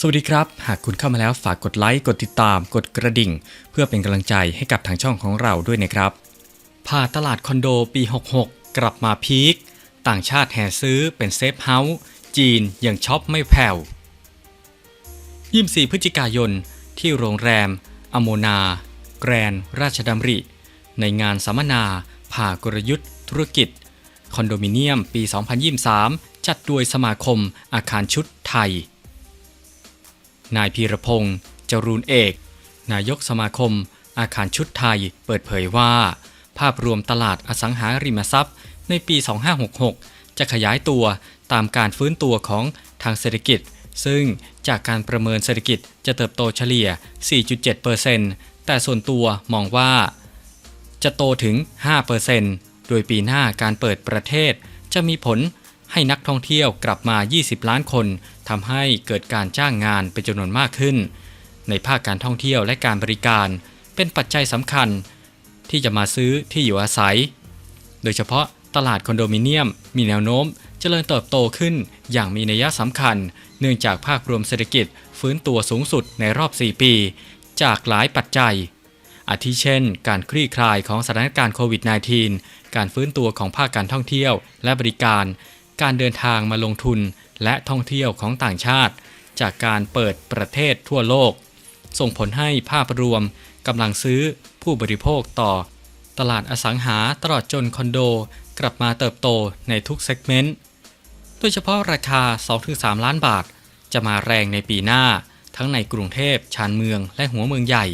สวัสดีครับ หากคุณเข้ามาแล้วฝากกดไลค์ กดติดตาม กดกระดิ่ง เพื่อเป็นกำลังใจให้กับทางช่องของเราด้วยนะครับพาตลาดคอนโดปี 66 กลับมาพีค ต่างชาติแห่ซื้อเป็นเซฟเฮาส์ จีนยังช็อปไม่แผ่ว24พฤศจิกายน ที่โรงแรม อโมนา แกรน ราชดำริ ในงานสัมมนา ผ่ากลยุทธ์ ธุรกิจ คอนโดมิเนียมปี 2023 จัดโดยสมาคมอาคารชุดไทย นายพีรพงศ์จรูนเอก นายกสมาคม อาคารชุดไทย เปิดเผยว่า ภาพรวมตลาดอสังหาริมทรัพย์ ในปี 2566 จะขยายตัวตามการฟื้นตัวของทางเศรษฐกิจ ซึ่งจากการประเมินเศรษฐกิจจะเติบโตเฉลี่ย 4.7%แต่ส่วนตัวมองว่า จะโตถึง 5%โดยปีหน้าการเปิดประเทศจะมีผล ให้นักท่องเที่ยวกลับมา 20 ล้านคนทำให้เกิดการจ้างงานเป็นจำนวนมากขึ้น ในภาคการท่องเที่ยวและการบริการ เป็นปัจจัยสำคัญ ที่จะมาซื้อที่อยู่อาศัย โดยเฉพาะตลาดคอนโดมิเนียม มีแนวโน้มเจริญเติบโตขึ้นอย่างมีนัยสำคัญ เนื่องจากภาครวมเศรษฐกิจฟื้นตัวสูงสุดในรอบ 4 ปี จากหลายปัจจัย อาทิเช่น การคลี่คลายของสถานการณ์โควิด -19 การฟื้นตัวของภาคการท่องเที่ยวและบริการ การเดินทางมาลงทุนและท่องเที่ยวของต่างชาติ จากการเปิดประเทศทั่วโลก ส่งผลให้ภาพรวมกำลังซื้อผู้บริโภคต่อ ตลาดอสังหาตลอดจนคอนโดกลับมาเติบโตในทุกเซกเมนต์โดยเฉพาะราคา 2-3 ล้านบาท จะมาแรงในปีหน้า ทั้งในกรุงเทพชานเมืองและหัวเมืองใหญ่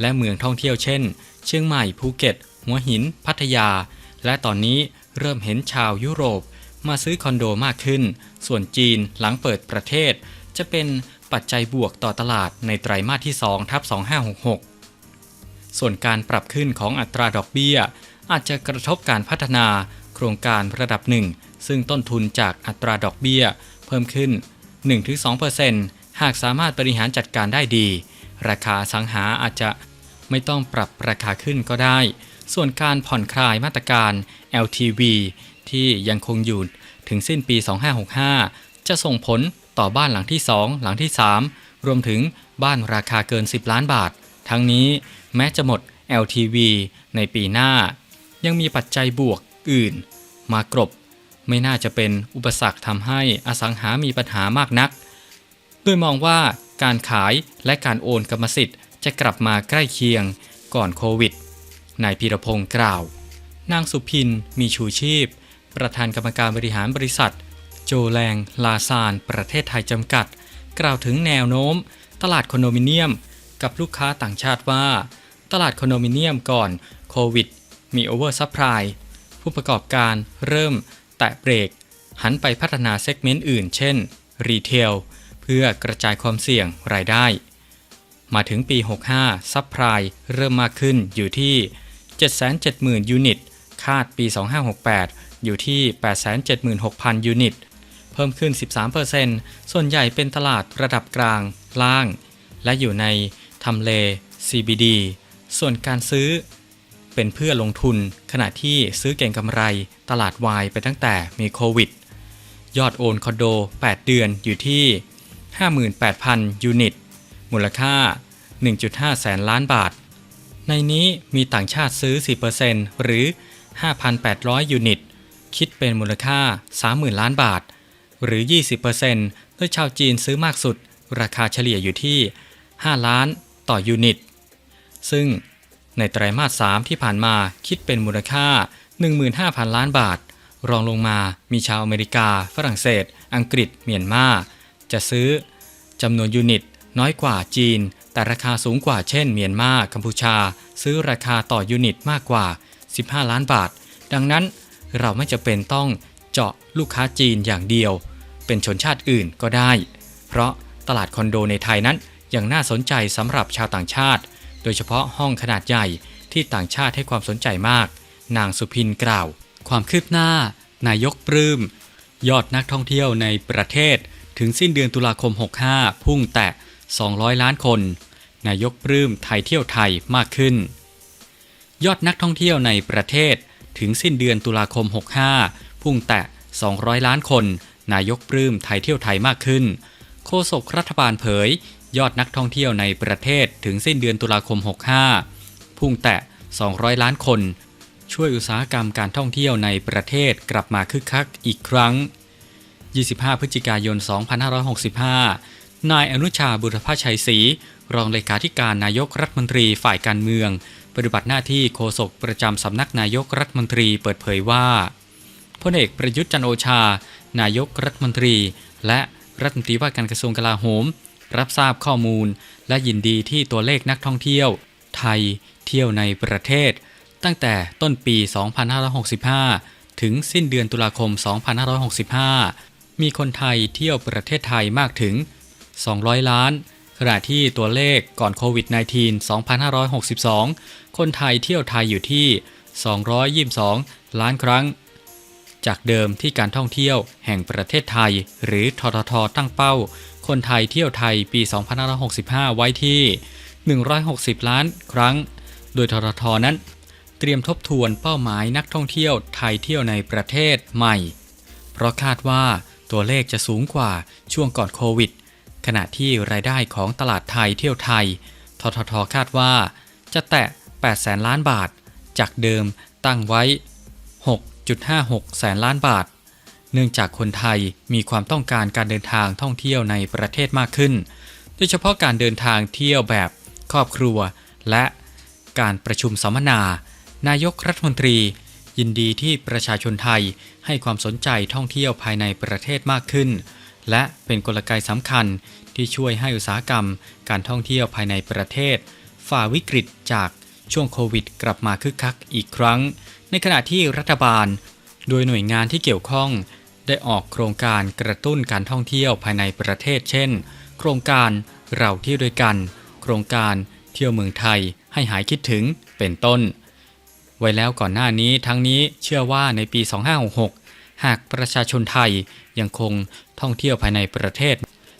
และเมืองท่องเที่ยวเช่น เชียงใหม่ภูเก็ต หัวหิน พัทยา และตอนนี้เริ่มเห็นชาวยุโรป มาซื้อคอนโดมากขึ้น ส่วนจีนหลังเปิดประเทศ จะเป็นปัจจัยบวกต่อตลาดในไตรมาสที่2ทับ2566 ส่วนการปรับขึ้นของอัตราดอกเบี้ย อาจจะกระทบการพัฒนาโครงการระดับหนึ่งซึ่งต้นทุนจากอัตราดอกเบี้ย เพิ่มขึ้น 1-2%หากสามารถบริหารจัดการได้ดี ราคาสังหาอาจจะไม่ต้องปรับราคาขึ้นก็ได้ ส่วนการผ่อนคลายมาตรการ LTV ที่ยังคงอยู่ถึงสิ้นปี 2565 จะส่งผลต่อบ้านหลังที่ 2 หลังที่ 3 รวมถึงบ้านราคาเกิน 10 ล้านบาท ทั้งนี้แม้จะหมด LTV ในปีหน้า ยังมีปัจจัยบวกอื่น มากรบ ไม่น่าจะเป็นอุปสรรคทำให้อสังหามีปัญหามากนักโดยมองว่าการขายและการโอนกรรมสิทธิ์จะกลับมาใกล้เคียงก่อนโควิด นายพีรพงศ์กล่าว นางสุพินมีชูชีพ ประธานกรรมการบริหารบริษัท โจแลง ลาซาน ประเทศไทยจำกัด กล่าวถึงแนวโน้ม ตลาดคอนโดมิเนียม กับลูกค้าต่างชาติว่า ตลาดคอนโดมิเนียมก่อนโควิด มีโอเวอร์ซัพพลายผู้ประกอบการเริ่มแตะเบรก หันไปพัฒนาเซกเมนต์อื่น เช่น รีเทล เพื่อกระจายความเสี่ยงรายได้ มาถึงปี 65 ซัพพลายเริ่มมากขึ้นอยู่ที่ 770,000 ยูนิต คาดปี 2568 อยู่ที่ 876,000 ยูนิต เพิ่มขึ้น 13%ส่วนใหญ่เป็นตลาดระดับกลาง ล่าง และอยู่ในทำเล CBD ส่วนการซื้อ เป็นเพื่อลงทุนขณะที่ซื้อเก่งกำไรตลาดวายไปตั้งแต่มีโควิด ยอดโอนคอนโด 8 เดือนอยู่ที่ 58,000 ยูนิต มูลค่า 1.5 แสนล้านบาท ในนี้มีต่างชาติซื้อ 4%หรือ 5,800 ยูนิต คิดเป็นมูลค่า 30,000 ล้านบาท หรือ 20%โดยชาวจีนซื้อมากสุด ราคาเฉลี่ยอยู่ที่ 5 ล้านต่อยูนิต ซึ่งในไตรมาส 3 ที่ผ่านมาคิดเป็นมูลค่า 15,000 ล้านบาท รองลงมามีชาวอเมริกา ฝรั่งเศส อังกฤษ เมียนมา จะซื้อจำนวนยูนิต น้อยกว่าจีน แต่ราคาสูงกว่าเช่น เมียนมา กัมพูชา ซื้อราคาต่อยูนิตมากกว่า 15 ล้านบาท ดังนั้น เราไม่จะเป็นต้องเจาะลูกค้าจีนอย่างเดียว เป็นชนชาติอื่นก็ได้ เพราะตลาดคอนโดในไทยนั้นยังน่าสนใจสำหรับชาวต่างชาติ โดยเฉพาะห้องขนาดใหญ่ที่ต่างชาติให้ความสนใจมาก นางสุพินกล่าว ความคืบหน้า นายกปลื้ม ยอดนักท่องเที่ยวในประเทศ ถึงสิ้นเดือนตุลาคม 65 พุ่งแตะ 200 ล้านคน นายกปลื้มไทยเที่ยวไทยมากขึ้น ยอดนักท่องเที่ยวในประเทศ ถึงสิ้นเดือนตุลาคม 65 พุ่งแตะ 200 ล้านคน นายกปลื้มไทยเที่ยวไทยมากขึ้น โฆษกรัฐบาลเผย ยอดนักท่องเที่ยวในประเทศถึงสิ้นเดือนตุลาคม 65 พุ่งแตะ 200 ล้านคน ช่วยอุตสาหกรรมการท่องเที่ยวในประเทศกลับมาคึกคักอีกครั้ง 25 พฤศจิกายน 2565 นายอนุชาบุรพชัยศรีรองเลขาธิการนายกรัฐมนตรีฝ่ายการเมือง ปฏิบัติหน้าที่โฆษกประจำสำนักนายกรัฐมนตรีเปิดเผยว่าพลเอกประยุทธ์จันโอชา นายกรัฐมนตรี และรัฐมนตรีว่าการกระทรวงกลาโหม รับทราบข้อมูล และยินดีที่ตัวเลขนักท่องเที่ยว ไทยเที่ยวในประเทศ ตั้งแต่ต้นปี 2565 ถึงสิ้นเดือนตุลาคม 2565 มีคนไทยเที่ยวประเทศไทยมากถึง 200 ล้านขณะที่ตัวเลขก่อนโควิด -19 2562 คนไทยเที่ยวไทยอยู่ที่ 222 ล้านครั้ง จากเดิมที่การท่องเที่ยวแห่งประเทศไทย หรือทททตั้งเป้า คนไทยเที่ยวไทยปี 2565 ไว้ที่ 160 ล้านครั้ง โดยทททนั้น เตรียมทบทวนเป้าหมายนักท่องเที่ยวไทยเที่ยวในประเทศใหม่ เพราะคาดว่าตัวเลขจะสูงกว่าช่วงก่อนโควิด ขณะที่รายได้ของตลาดไทยเที่ยวไทย ทททคาดว่าจะแตะ 8 แสนล้านบาท จากเดิมตั้งไว้ 6.56 แสนล้านบาท เนื่องจากคนไทยมีความต้องการการเดินทางท่องเที่ยวในประเทศมากขึ้น โดยเฉพาะการเดินทางเที่ยวแบบครอบครัว และการประชุมสัมมนา นายกรัฐมนตรี ยินดีที่ประชาชนไทยให้ความสนใจท่องเที่ยวภายในประเทศมากขึ้น และเป็นกลไกสำคัญที่ช่วยให้อุตสาหกรรม การท่องเที่ยวภายในประเทศ ฝ่าวิกฤตจาก ช่วงโควิดกลับมาคึกคักอีกครั้ง ในขณะที่รัฐบาล โดยหน่วยงานที่เกี่ยวข้อง ได้ออกโครงการกระตุ้นการท่องเที่ยวภายในประเทศ เช่น โครงการเราเที่ยวด้วยกัน โครงการเที่ยวเมืองไทยให้หายคิดถึงเป็นต้น ไว้แล้วก่อนหน้านี้ทั้งนี้เชื่อว่าในปี 2566 หากประชาชนไทยยังคงท่องเที่ยวภายในประเทศ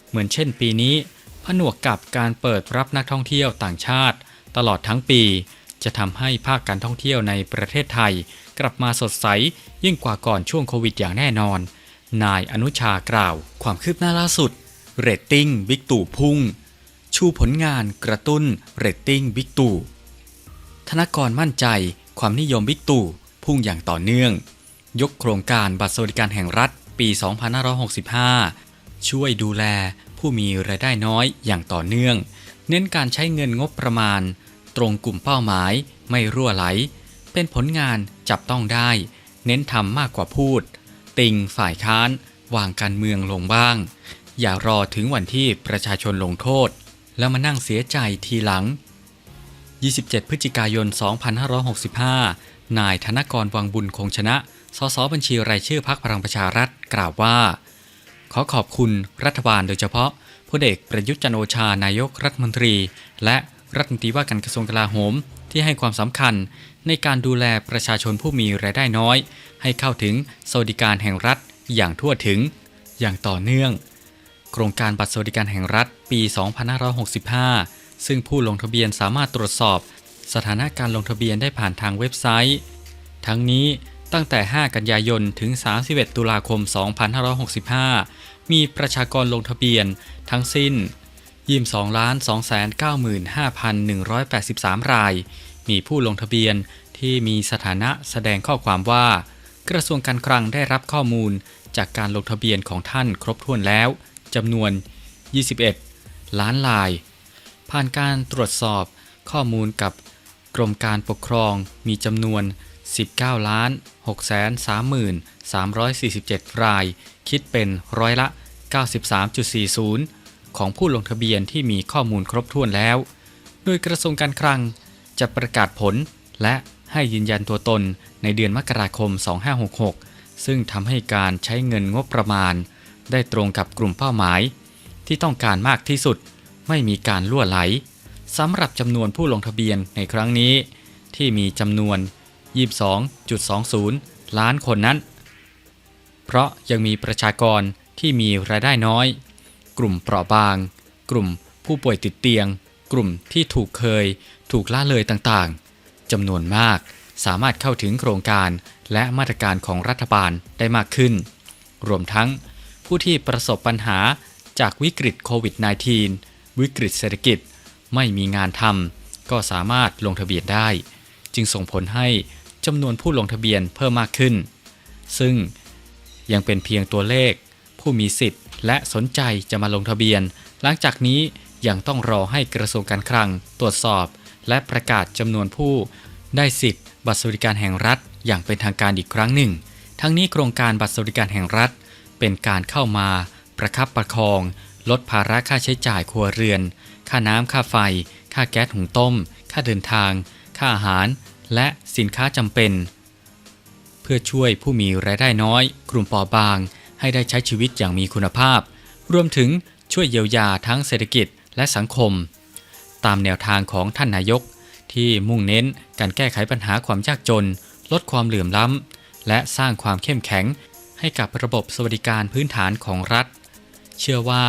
เหมือนเช่นปีนี้ผนวกกับการเปิดรับนักท่องเที่ยวต่างชาติ ตลอดทั้งปี จะทำให้ภาคการท่องเที่ยวในประเทศไทย กลับมาสดใส ยิ่งกว่าก่อนช่วงโควิดอย่างแน่นอน นายอนุชากล่าว ความคืบหน้าล่าสุด เรตติ้งบิ๊กตู่พุ่ง ชูผลงานกระตุ้นเรตติ้งบิ๊กตู่ธนกรมั่นใจ ความนิยมบิ๊กตู่พุ่งอย่างต่อเนื่อง ยกโครงการบัตรสวัสดิการแห่งรัฐปี 2565 ช่วยดูแลผู้มีรายได้น้อยอย่างต่อเนื่อง เน้นการใช้เงินงบประมาณ ตรงกลุ่มเป้าหมาย ไม่รั่วไหล เป็นผลงานจับต้องได้ เน้นทำมากกว่าพูด ติงฝ่ายค้าน วางการเมืองลงบ้าง อย่ารอถึงวันที่ประชาชนลงโทษ แล้วมานั่งเสียใจทีหลัง 27 พฤศจิกายน 2565 นายธนกรวังบุญคงชนะ สสบัญชีรายชื่อพักพลังประชารัฐกล่าวว่า ขอขอบคุณรัฐบาลโดยเฉพาะพลเอกประยุทธ์จันโอชานายกรัฐมนตรี และ รัฐมนตรีว่าการกระทรวงกลาโหม ที่ให้ความสำคัญในการดูแลประชาชนผู้มีรายได้น้อย ให้เข้าถึงสวัสดิการแห่งรัฐอย่างทั่วถึง อย่างต่อเนื่อง โครงการบัตรสวัสดิการแห่งรัฐปี 2565 ซึ่งผู้ลงทะเบียนสามารถตรวจสอบ สถานะการลงทะเบียนได้ผ่านทางเว็บไซต์ ทั้งนี้ตั้งแต่ 5 กันยายน ถึง 31 ตุลาคม 2565 มีประชากรลงทะเบียนทั้งสิ้น 22ล้าน295,183 ราย มีผู้ลงทะเบียนที่มีสถานะแสดงข้อความว่า กระทรวงการคลังได้รับข้อมูลจากการลงทะเบียนของท่านครบถ้วนแล้วจำนวน 21 ล้านลาย ผ่านการตรวจสอบข้อมูลกับกรมการปกครองมีจำนวน 19 ล้าน6 3 3 4 7 ราย คิดเป็นร้อยละ 93.40 ของผู้ลงทะเบียนที่มีข้อมูลครบถ้วนแล้ว โดยกระทรวงการคลังจะประกาศผลและให้ยืนยันตัวตนในเดือนมกราคม 2566 ซึ่งทำให้การใช้เงินงบประมาณ ได้ตรงกับกลุ่มเป้าหมาย ที่ต้องการมากที่สุด ไม่มีการล่วไหลสำหรับจำนวนผู้ลงทะเบียนในครั้งนี้ ที่มีจำนวน 22.20 ล้านคนนั้น เพราะยังมีประชากรที่มีรายได้น้อย กลุ่มเปราะบาง กลุ่มผู้ป่วยติดเตียง กลุ่มที่ถูกเคย ถูกล่าเลยต่างๆจำนวนมากสามารถเข้าถึงโครงการและมาตรการของรัฐบาลได้มากขึ้น รวมทั้ง ผู้ที่ประสบปัญหาจากวิกฤตโควิด -19 วิกฤตเศรษฐกิจไม่มีงานทำก็สามารถลงทะเบียนได้ จึงส่งผลให้จำนวนผู้ลงทะเบียนเพิ่มมากขึ้น ซึ่งยังเป็นเพียงตัวเลข ผู้มีสิทธิ์ และสนใจจะมาลงทะเบียน หลังจากนี้ยังต้องรอให้กระทรวงการคลัง ตรวจสอบ และประกาศจำนวนผู้ ได้สิทธิ์บัตรสวัสดิการแห่งรัฐ อย่างเป็นทางการอีกครั้งหนึ่ง ทั้งนี้โครงการบัตรสวัสดิการแห่งรัฐ เป็นการเข้ามา ประคับประคอง ลดภาระค่าใช้จ่ายครัวเรือน ค่าน้ำค่าไฟ ค่าแก๊สหุงต้ม ค่าเดินทาง ค่าอาหาร และสินค้าจำเป็น เพื่อช่วยผู้มีรายได้น้อย กลุ่มปราะบาง ให้ได้ใช้ชีวิตอย่างมีคุณภาพ รวมถึงช่วยเยียวยาทั้งเศรษฐกิจและสังคม ตามแนวทางของท่านนายก ที่มุ่งเน้นการแก้ไขปัญหาความยากจน ลดความเหลื่อมล้ำ และสร้างความเข้มแข็ง ให้กับระบบสวัสดิการพื้นฐานของรัฐ เชื่อว่า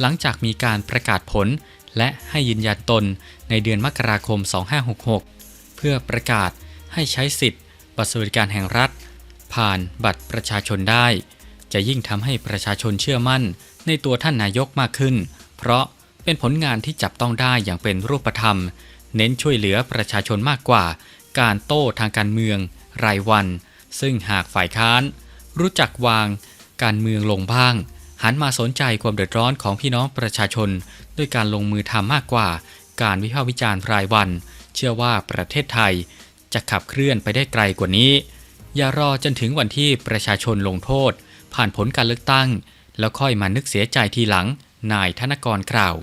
หลังจากมีการประกาศผล และให้ยืนยันตนในเดือนมกราคม 2566 เพื่อประกาศให้ใช้สิทธิ์บัตรสวัสดิการแห่งรัฐ ผ่านบัตรประชาชนได้ จะยิ่งทำให้ประชาชนเชื่อมั่น ในตัวท่านนายกมากขึ้น เพราะเป็นผลงานที่จับต้องได้อย่างเป็นรูปธรรม เน้นช่วยเหลือประชาชนมากกว่า การโต้ทางการเมือง รายวัน ซึ่งหากฝ่ายค้าน รู้จักวาง การเมืองลงบ้าง หันมาสนใจความเดือดร้อนของพี่น้องประชาชน ด้วยการลงมือทำมากกว่า การวิพากษ์วิจารณ์รายวัน เชื่อว่าประเทศไทย จะขับเคลื่อนไปได้ไกลกว่านี้ อย่ารอจนถึงวันที่ประชาชนลงโทษ ผ่านผลการเลือกตั้ง แล้วค่อยมานึกเสียใจทีหลัง นายธนกรกล่าว